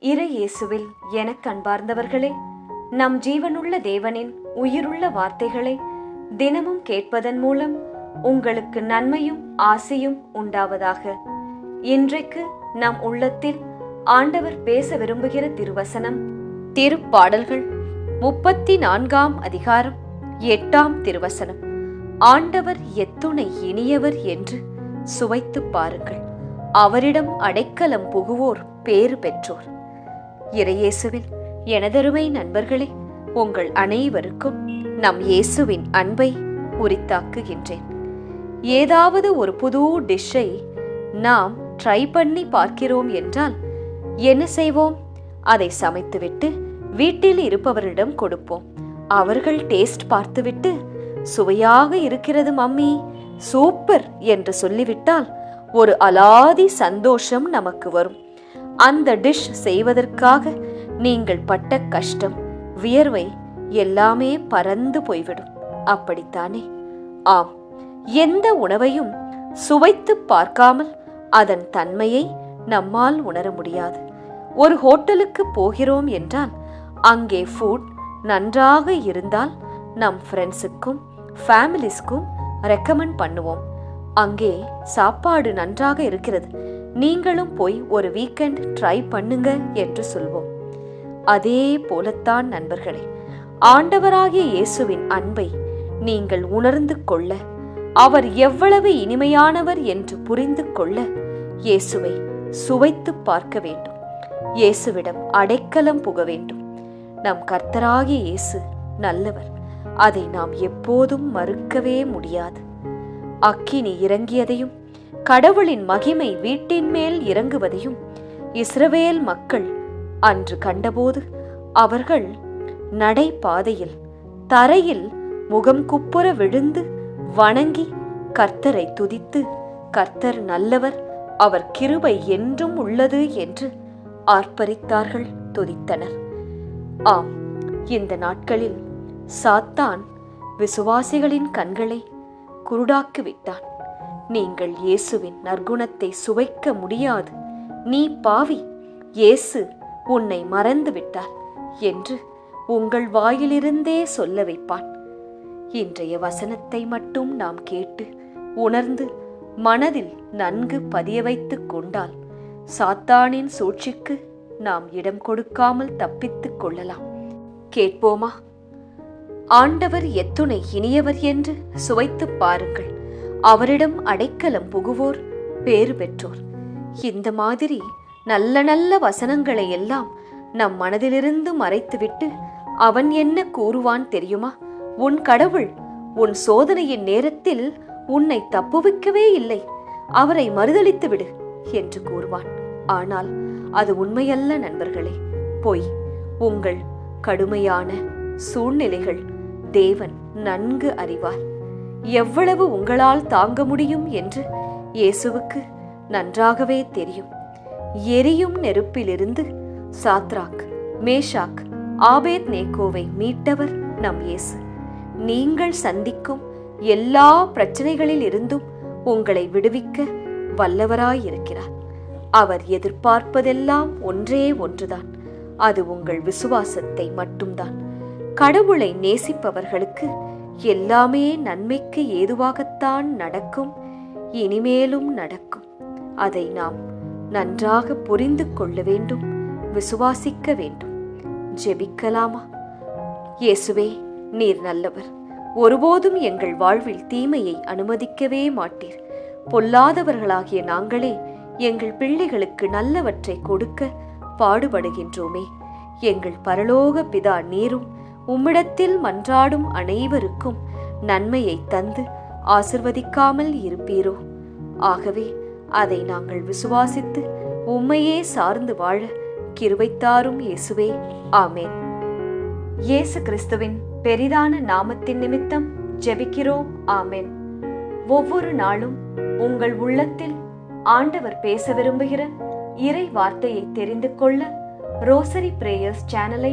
இறை இயேசுவில் எனக் கண்பார்ந்தவர்களே நம் ஜீவனுள்ள தேவனின் உயிருள்ள வார்த்தைகளை தினமும் கேட்பதன் மூலம் உங்களுக்கு நன்மையும் ஆசையும் உண்டாவதாக. இன்றைக்கு நம் உள்ளத்தில் ஆண்டவர் பேச விரும்புகிற திருவசனம் திருப்பாடல்கள் முப்பத்தி நான்காம் அதிகாரம் எட்டாம் திருவசனம். ஆண்டவர் எத்துணை இனியவர் என்று சுவைத்துப் பாருங்கள். அவரிடம் அடைக்கலம் புகுவோர் பேறு பெற்றோர். இறையேசுவில் எனதருமை நண்பர்களே உங்கள் அனைவருக்கும் நம் இயேசுவின் அன்பை உரித்தாக்குகின்றேன். ஏதாவது ஒரு புது டிஷ்ஷை நாம் ட்ரை பண்ணி பார்க்கிறோம் என்றால் என்ன செய்வோம்? அதை சமைத்துவிட்டு வீட்டில் இருப்பவரிடம் கொடுப்போம். அவர்கள் டேஸ்ட் பார்த்துவிட்டு சுவையாக இருக்கிறது மம்மி சூப்பர் என்று சொல்லிவிட்டால் ஒரு அலாதி சந்தோஷம் நமக்கு வரும். அந்த டிஷ் செய்வதற்காக நீங்கள் பட்ட கஷ்டம் வியர்வை எல்லாமே பறந்து போய்விடும். அப்படித்தானே? ஆம் எந்த உணவையும் சுவைத்து பார்க்காமல் அதன் தன்மையை நம்மால் உணர முடியாது. ஒரு ஹோட்டலுக்கு போகிறோம் என்றால் அங்கே ஃபுட் நன்றாக இருந்தால் நம் ஃப்ரெண்ட்ஸுக்கும் ஃபேமிலிஸ்க்கும் ரெக்கமெண்ட் பண்ணுவோம். அங்கே சாப்பாடு நன்றாக இருக்கிறது. நீங்களும் போய் ஒரு வீக்கெண்ட் ட்ரை பண்ணுங்க என்று சொல்வோம். அதே போலத்தான் நண்பர்களே ஆண்டவராகிய இயேசுவின் அன்பை நீங்கள் உணர்ந்து கொள்ள அவர் எவ்வளவு இனிமையானவர் என்று புரிந்து கொள்ள இயேசுவை சுவைத்து பார்க்க வேண்டும். இயேசுவிடம் அடைக்கலம் புக வேண்டும். நம் கர்த்தராகிய இயேசு நல்லவர். அதை நாம் எப்போதும் மறுக்கவே முடியாது. அக்கினி இறங்கியதையும் கடவுளின் மகிமை வீட்டின் மேல் இறங்குவதையும் இஸ்ரவேல் மக்கள் அன்று கண்டபோது அவர்கள் நடைபாதையில் தரையில் முகம் குப்புற விழுந்து வணங்கி கர்த்தரை துதித்து கர்த்தர் நல்லவர் அவர் கிருபை என்றும் உள்ளது என்று ஆர்ப்பரித்தார்கள் துதித்தனர். ஆம் இந்த நாட்களில் சாத்தான் விசுவாசிகளின் கண்களை குருடாக்கி விட்டான் நீங்கள் இயேசுவின் நற்குணத்தை சுவைக்க முடியாது. நீ பாவி இயேசு உன்னை மறந்து விட்டார் என்று உங்கள் வாயிலிருந்தே சொல்ல வைப்பான். இன்றைய வசனத்தை மட்டும் நாம் கேட்டு உணர்ந்து மனதில் நன்கு பதிய வைத்துக் கொண்டால் சாத்தானின் சூழ்ச்சிக்கு நாம் இடம் கொடுக்காமல் தப்பித்துக் கொள்ளலாம். கேட்போமா? ஆண்டவர் எத்துணை இனியவர் என்று சுவைத்துப் பாருங்கள். அவரிடம் அடைக்கலம் புகுவோர் பேறு பெற்றோர். இந்த மாதிரி நல்ல நல்ல வசனங்களை எல்லாம் நம் மனதிலிருந்து மறைத்துவிட்டு அவன் என்ன கூறுவான் தெரியுமா? உன் கடவுள் உன் சோதனையின் நேரத்தில் உன்னை தப்புவிக்கவே இல்லை. அவரை மறுதளித்து விடு என்று கூறுவான். ஆனால் அது உண்மையல்ல நண்பர்களே. பொய். உங்கள் கடுமையான சூழ்நிலைகள் தேவன் நன்கு அறிவார். எவ்வளவு உங்களால் தாங்க முடியும் என்று இயேசுவுக்கு நன்றாகவே தெரியும். எரியும் நெருப்பிலிருந்து சாத்ராக் மேஷாக் ஆபேத் நேக்கோவை மீட்டவர் நம் இயேசு. நீங்கள் சந்திக்கும் எல்லா பிரச்சனைகளில் இருந்தும் உங்களை விடுவிக்க வல்லவராயிருக்கிறார். அவர் எதிர்பார்ப்பதெல்லாம் ஒன்றே ஒன்றுதான். அது உங்கள் விசுவாசத்தை மட்டும்தான். கடவுளை நேசிப்பவர்களுக்கு எல்லாமே நன்மைக்கு ஏதுவாகத்தான் நடக்கும் இனிமேலும் நடக்கும். அதை நாம் நன்றாக புரிந்து கொள்ள வேண்டும் விசுவாசிக்க வேண்டும். ஜெபிக்கலாமா? இயேசுவே நீர் நல்லவர். ஒருபோதும் எங்கள் வாழ்வில் தீமையை அனுமதிக்கவே மாட்டீர். பொல்லாதவர்களாகிய நாங்களே எங்கள் பிள்ளைகளுக்கு நல்லவற்றை கொடுக்க பாடுபடுகின்றோமே. எங்கள் பரலோக பிதா நீரும் உம்மிடத்தில் மன்றாடும் அனைவருக்கும் நன்மையை தந்து ஆசிர்வதிக்காமல் இருப்பீரோ? ஆகவே அதை நாங்கள் விசுவாசித்து உம்மையே சார்ந்து வாழ கிருபைத்தாரும் இயேசுவே. ஆமேன். இயேசு கிறிஸ்துவின் பெரிதான நாமத்தின் நிமித்தம் ஜெபிக்கிறோம். ஆமேன். ஒவ்வொரு நாளும் உங்கள் உள்ளத்தில் ஆண்டவர் பேச விரும்புகிற இறை வார்த்தையை தெரிந்து கொள்ள ரோசரி பிரேயர்ஸ் சேனலை